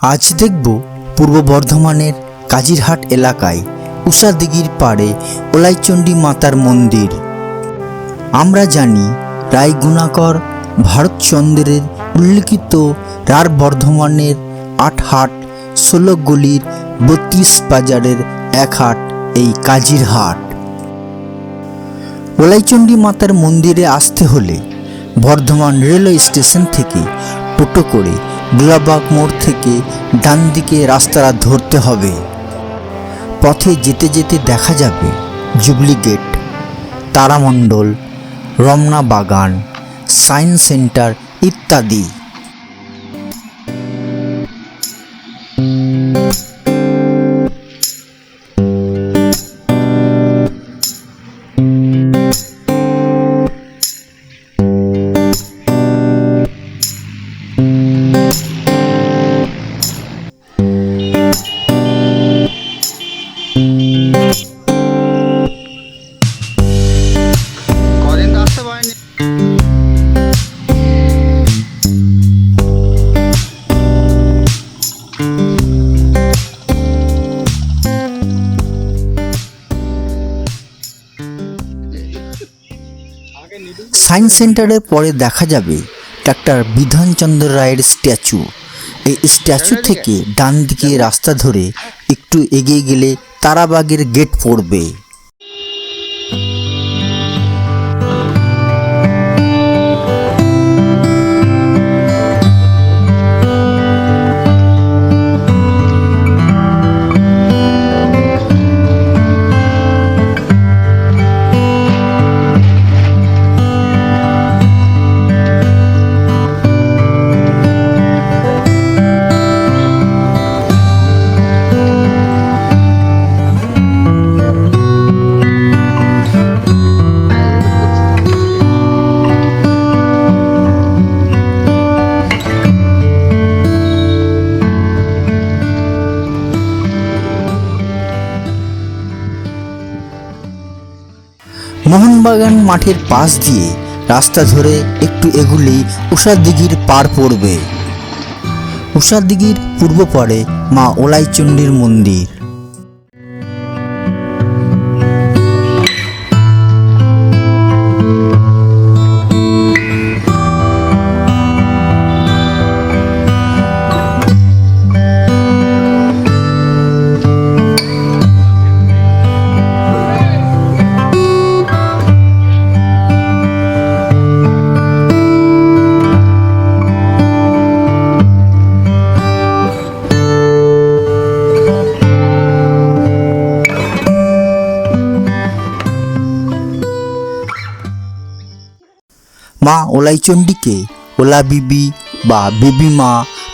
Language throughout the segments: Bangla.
আজ দেখব পূর্ব বর্ধমানের কাজিরহাট এলাকায় উষা দিঘির পাড়ে ওলাইচণ্ডী মাতার মন্দির। আমরা জানি রায় গুণাকর ভারতচন্দ্রের উল্লিখিত রার বর্ধমানের আট হাট, ষোলো গলির বত্রিশ বাজারের এক হাট এই কাজির হাট ওলাইচণ্ডী মাতার মন্দিরে আসতে হলে বর্ধমান রেলওয়ে স্টেশন থেকে টোটো করে গোলাবাগ মোড় থেকে ডান দিকে রাস্তাটা ধরতে হবে। পথে যেতে যেতে দেখা যাবে জুবলি গেট, তারামণ্ডল, রমনা বাগান সায়েন্স সেন্টার ইত্যাদি। কদিন তো আসতে পারেনি। সায়েন্স সেন্টারের পরে দেখা যাবে ডাক্তার বিধানচন্দ্র রায়ের স্ট্যাচু। এই স্ট্যাচু থেকে ডান দিকে রাস্তা ধরে একটু এগিয়ে গেলে তারাবাগের গেট পড়বে। মোহনবাগান মাঠের পাশ দিয়ে রাস্তা ধরে একটু এগুলি উষাদিঘির পার পড়বে। উষাদিঘির পূর্ব পারে মা ওলাইচণ্ডীর মন্দির। মা ওলাইচণ্ডীকে ওলা বিবি বা বিবি মা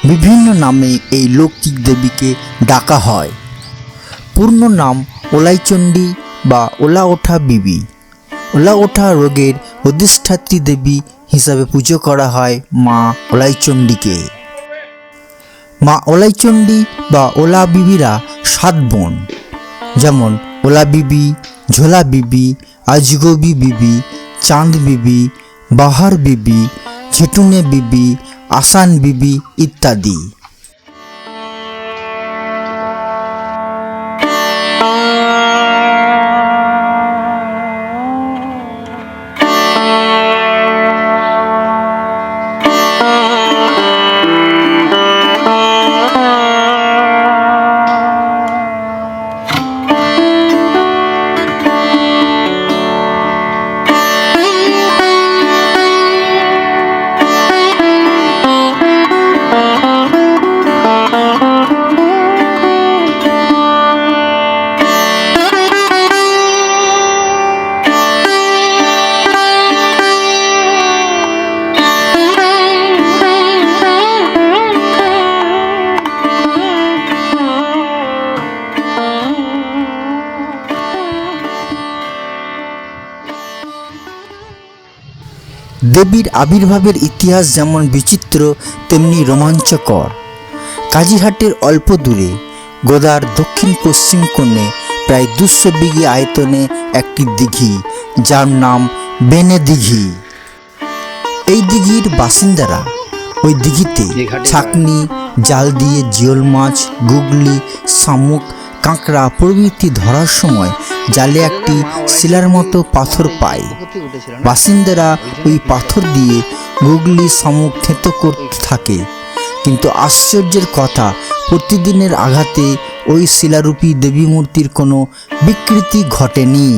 বিভিন্ন নামে এই লৌকিক দেবীকে ডাকা হয়। পূর্ণ নাম ওলাইচণ্ডী বা ওলা ওঠা বিবি। ওলা ওঠা রোগের অধিষ্ঠাত্রী দেবী হিসাবে পুজো করা হয় মা ওলাইচণ্ডীকে। মা ওলাইচণ্ডী বা ওলা বিবিরা সাত বোন। যেমন ওলা বিবি ঝোলা বিবি আজগবি বিবি চাঁদ বিবি বাহার বিবি ঝিটুনে বিবি আসান বিবি ইত্যাদি। দেবীর আবির্ভাবের ইতিহাস যেমন বিচিত্র, তেমনি রোমাঞ্চকর। কাজিরহাটের অল্প দূরে, গোদার দক্ষিণ পশ্চিম কোণে, প্রায় দুশো বিঘি আয়তনে একটি দিঘি, যার নাম বেনে দিঘি। এই দিঘির বাসিন্দারা ওই দিঘিতে ছাকনি, জাল দিয়ে জিওল মাছ, গুগলি, শামুক, কাঁকড়া প্রভৃতি ধরার সময় জালে একটি শিলার মতো পাথর পায়। বাসিন্দারা ওই পাথর দিয়ে গুগলি শামুক থেতো করতে থাকে। কিন্তু আশ্চর্যের কথা, প্রতিদিনের আঘাতে ওই শিলারূপী দেবী মূর্তির কোনো বিকৃতি ঘটেনি।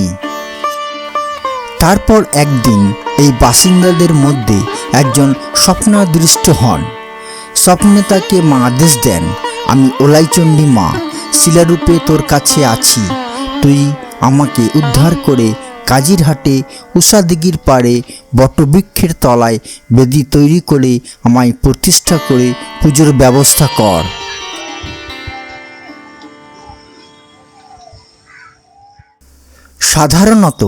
তারপর একদিন এই বাসিন্দাদের মধ্যে একজন স্বপ্নাদৃষ্ট হন। স্বপ্নে তাকে মা আদেশ দেন, আমি ওলাইচণ্ডী মা, শিলারূপে তোর কাছে আছি। তুই আমাকে উদ্ধার করে কাজিরহাটে উষাদিঘির পাড়ে বটবৃক্ষের তলায় বেদি তৈরি করে আমায় প্রতিষ্ঠা করে পুজোর ব্যবস্থা কর। সাধারণত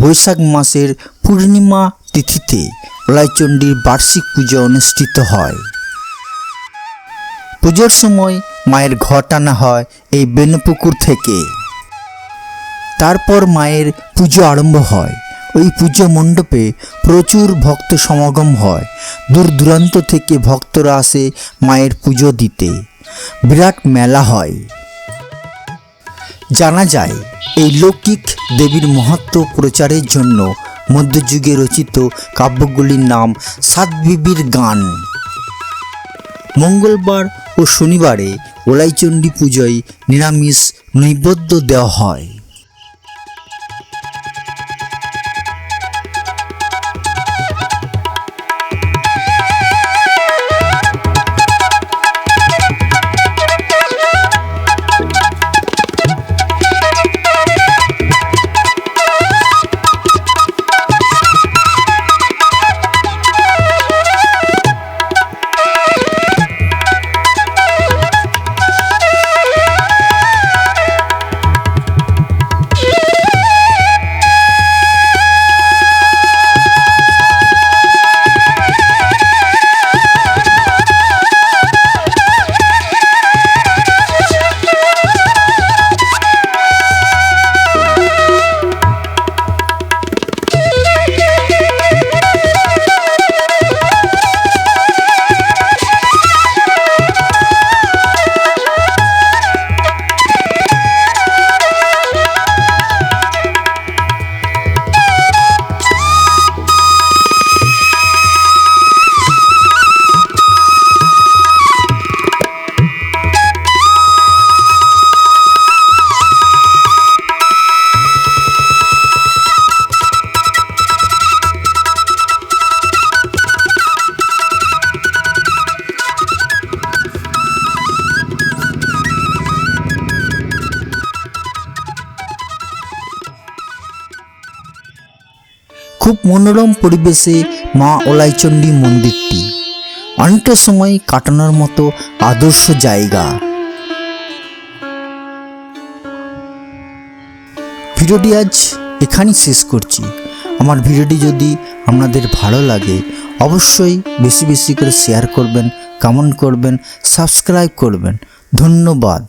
বৈশাখ মাসের পূর্ণিমা তিথিতে ওলাইচণ্ডীর বার্ষিক পুজো অনুষ্ঠিত হয়। পুজোর সময় মায়ের ঘট আনা হয় এই বেনপুকুর থেকে। তারপর মায়ের পুজো আরম্ভ হয়। ওই পুজো মণ্ডপে প্রচুর ভক্ত সমাগম হয়। দূর দূরান্ত থেকে ভক্তরা আসে মায়ের পুজো দিতে। বিরাট মেলা হয়। জানা যায়, এই লৌকিক দেবীর মহত্ব প্রচারের জন্য মধ্যযুগে রচিত কাব্যগুলির নাম সাত বিবির গান। মঙ্গলবার ও শনিবারে ওলাইচণ্ডী পুজোয় নিরামিষ নৈবেদ্য দেওয়া হয়। খুব মনোরম পরিবেশে মা ওলাইচণ্ডী মন্দিরটি। অনেকটা সময় কাটানোর মতো আদর্শ জায়গা। ভিডিওটি আজ এখানেই শেষ করছি। আমার ভিডিওটি যদি আপনাদের ভালো লাগে, অবশ্যই বেশি বেশি করে শেয়ার করবেন কমেন্ট করবেন সাবস্ক্রাইব করবেন। ধন্যবাদ।